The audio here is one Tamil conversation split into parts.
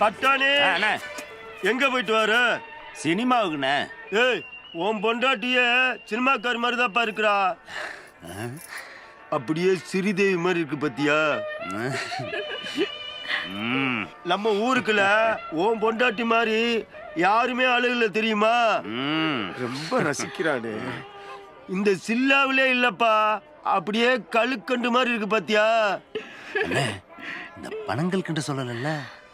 பட்டானே ஆ, அண்ணே. எங்க போயிட்டு வர? சினிமாவுக்குண்ணே. ஏய் உன் பொண்டாட்டிய சினிமாக்கார் மாதிரி தான்ப்பா இருக்கிறா அப்படியே சிறிதேவி மாதிரி இருக்கு பத்தியா? ம். நம்ம ஊருக்குள்ள உன் பொண்டாட்டி மாதிரி யாருமே அழகுல தெரியுமா? ம். ரொம்ப ரசிக்கிறானே. இந்த சில்லாவிலே இல்லப்பா அப்படியே கழுக்கண்டு மாதிரி இருக்கு பாத்தியா? அண்ணே இந்த பணங்கள் கண்டு சொல்லலைல்ல?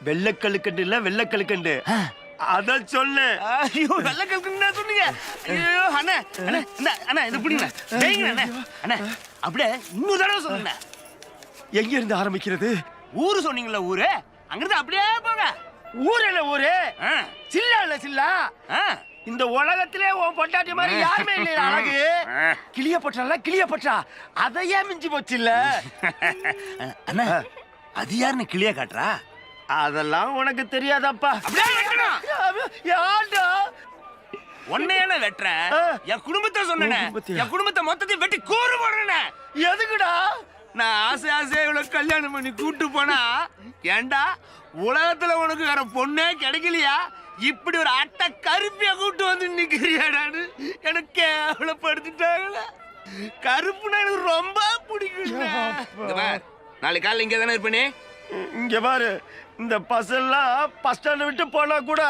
வெள்ளை கழுக்கண்டு இல்ல வெள்ளை கழுக்கண்டு அதான் சொன்னேன் ஐயோ வெள்ள சொன்னீங்க? ஐயோ அண்ணே அண்ணே இந்த அண்ணா இது பிடிங்க. அண்ணே. அண்ணே அப்படியே இன்னொரு தடவை சொல்லுங்க. எங்க இருந்து ஆரம்பிக்கிறது? ஊரு சொன்னீங்களா ஊரு? அங்கிருந்து அப்படியே போங்க. ஊர் என்ன ஊரு? சில்லா இல்ல சில்லா. இந்த உலகத்திலே உன் பொண்டாட்டி மாதிரி யாருமே இல்லையா அழகு. கிளியப்பட்டா கிளியப்பட்டா அதையே மிஞ்சி போச்சு இல்ல. அண்ணா அது யாருன்னு கிளியா காட்டுறா? அதெல்லாம் உனக்கு தெரியாதாப்பா. யாருடா? உன்னையான வெட்டுற. என் குடும்பத்தை சொன்னேனே? என் குடும்பத்தை மொத்தத்தையும் வெட்டி கூறு போடுறேனே. எதுக்குடா? நான் ஆசை ஆசையா இவ்வளவு கல்யாணம் பண்ணி கூட்டு போனா ஏண்டா உலகத்துல உனக்கு வேற பொண்ணே கிடைக்கலையா? இப்படி ஒரு அட்டை கருப்பிய கூட்டு வந்து நிக்கிறியாடான்னு எனக்கு கேவலப்படுத்திட்டாங்களே. கருப்புனா எனக்கு ரொம்ப பிடிக்கும் நாளைக்கு காலையில் இங்கே தானே இருப்பேனே? இங்க பாரு இந்த பசெல்லாம் பஸ் ஸ்டாண்ட் விட்டு போனா கூட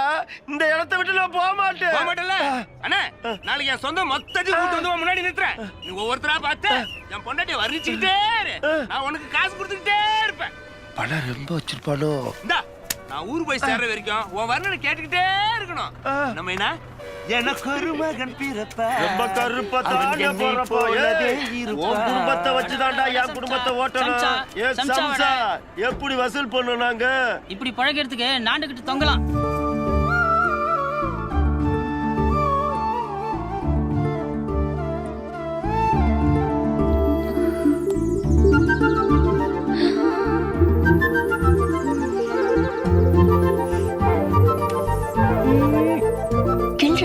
இந்த இடத்த விட்டு நான் போக மாட்டேன். போக மாட்டேன்ல? அண்ணா நாளைக்கு என் சொந்த மொத்தத்தையும் கூட்டு வந்து முன்னாடி நிறுத்துறேன் நீ ஒவ்வொருத்தரா பார்த்து என் பொண்டாட்டிய வர்ணிச்சுக்கிட்டே. நான் உனக்கு காசு கொடுத்துக்கிட்டே இருப்பேன். பணம் ரொம்ப வச்சிருப்பானோ இந்தா நான் ஊர் போய் சேர்ற வரைக்கும் உன் வர்ணனை கேட்டுக்கிட்டே இருக்கணும். நம்ம என்ன? எனக்கு ஒரு மகன் பிறப்ப. ரொம்ப கருப்பா தாண்ட போறப்போ. உன் குடும்பத்தை வச்சுதான்டா என் குடும்பத்தை ஓட்டணும். ஏ சம்சா எப்படி வசூல் பண்ணோம் நாங்க? இப்படி பழகிறதுக்கு நாண்டுகிட்டு தொங்கலாம்.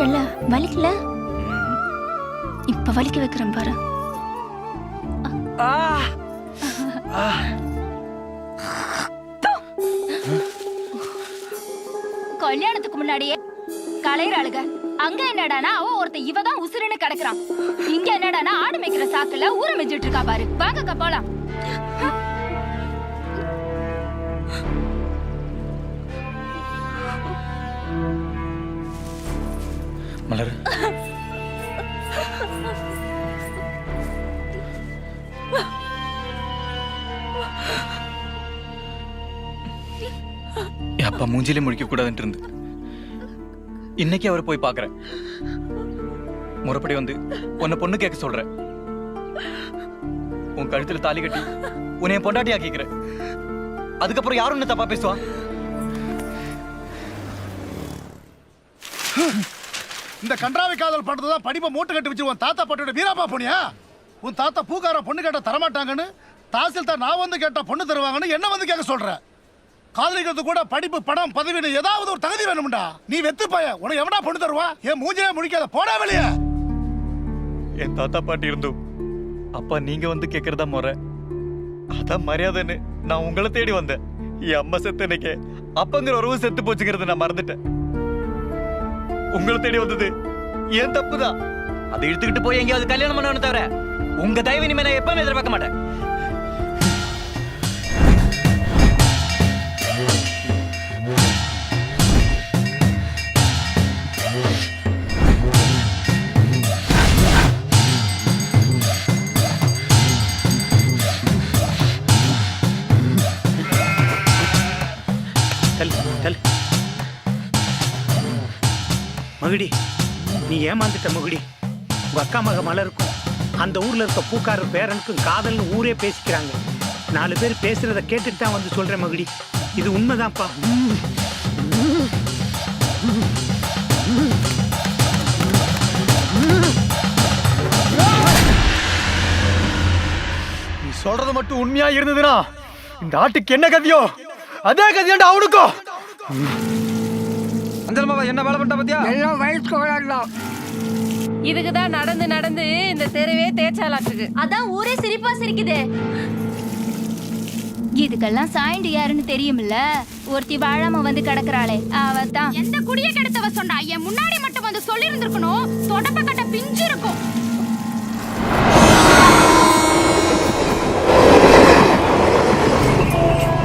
கிள்றல வலிக்கல? இப்ப வலிக்க வைக்கிறேன் பாரு. கல்யாணத்துக்கு முன்னாடியே கலையறாளுக அங்க என்னடானா அவ ஒருத்த இவ தான் உசுருன்னு கிடக்குறான். இங்க என்னடானா ஆடு மேய்க்கிற சாக்குல ஊற மெஞ்சிட்டு இருக்கா பாரு. வாங்கக்கா போலாம். மலர். அப்பா மூஞ்சிலே முடிக்க கூடாதுன்ட்டு இருந்து. இன்னைக்கு அவரை போய் பாக்குறேன் முறைப்படி வந்து உன்னை பொண்ணு கேட்க சொல்றேன். உன் கழுத்துல தாலி கட்டி உன்னை என் பொண்டாட்டி ஆக்கிக்கிறேன் அதுக்கப்புறம் யாரும் என்ன தப்பா பேசுவா? இந்த கன்றாவி காதல் பண்றதுதான் படிப்பை மூட்டை கட்டி வச்சு உன் தாத்தா பாட்டியோட வீராப்பா போனியா உன் தாத்தா பூக்கார பொண்ணு கேட்ட தரமாட்டாங்கன்னு தாசில்தார் நான் வந்து கேட்டா பொண்ணு தருவாங்கன்னு என்ன வந்து கேட்க சொல்ற? காதலிக்கிறது கூட படிப்பு படம் பதவின்னு ஏதாவது ஒரு தகுதி வேணும்டா. நீ வெத்து பைய உனக்கு எவனா பொண்ணு தருவா? என் மூஞ்சியே முடிக்காத போடா வெளிய. என் தாத்தா பாட்டி இருந்தும் அப்பா நீங்க வந்து கேக்குறதா முறை. அதான் மரியாதைன்னு நான் உங்களை தேடி வந்தேன். என் அம்மா செத்து இன்னைக்கு அப்பங்கிற உறவு செத்து போச்சுக்கிறது நான் மறந்துட்டேன். உங்களை தேடி வந்தது. ஏன் தப்பு தான் அதை இழுத்துக்கிட்டு போய் எங்கேயாவது கல்யாணம் பண்ணணும் தவிர உங்க தயவு இனிமே நான் எப்பவுமே எதிர்பார்க்க மாட்டேன். மகுடி நீ ஏமாந்துட்ட மகுடி. உங்க அக்கா மக மலருக்கும் அந்த ஊர்ல இருக்க பூக்காரர் பேரனுக்கும் காதல்னு ஊரே பேசிக்கிறாங்க. நாலு பேர் பேசுறத கேட்டுட்டு தான் வந்து சொல்றேன் மகுடி. இது உண்மைதான்ப்பா. நீ சொல்றது மட்டும் உண்மையா இருந்ததுன்னா இந்த ஆட்டுக்கு என்ன கதியோ? அதே கதியாண்டா அவனுக்கும். அஞ்சலமாவா என்ன வேலை பண்ணிட்ட பத்தியா? எல்லாம் வயசுக்கு விளையாடலாம் இதுக்கு நடந்து நடந்து இந்த தெருவே தேய்ச்சாலாட்டுக்கு அதான் ஊரே சிரிப்பா சிரிக்குதே. இதுக்கெல்லாம் சாயண்டு யாருன்னு தெரியுமில்ல? ஒருத்தி வாழாம வந்து கிடக்குறாளே. அவதான். எந்த குடிய கெடுத்தவ சொன்னா? என் முன்னாடி மட்டும் வந்து சொல்லி இருந்திருக்கணும் தொடப்ப கட்ட பிஞ்சு இருக்கும்.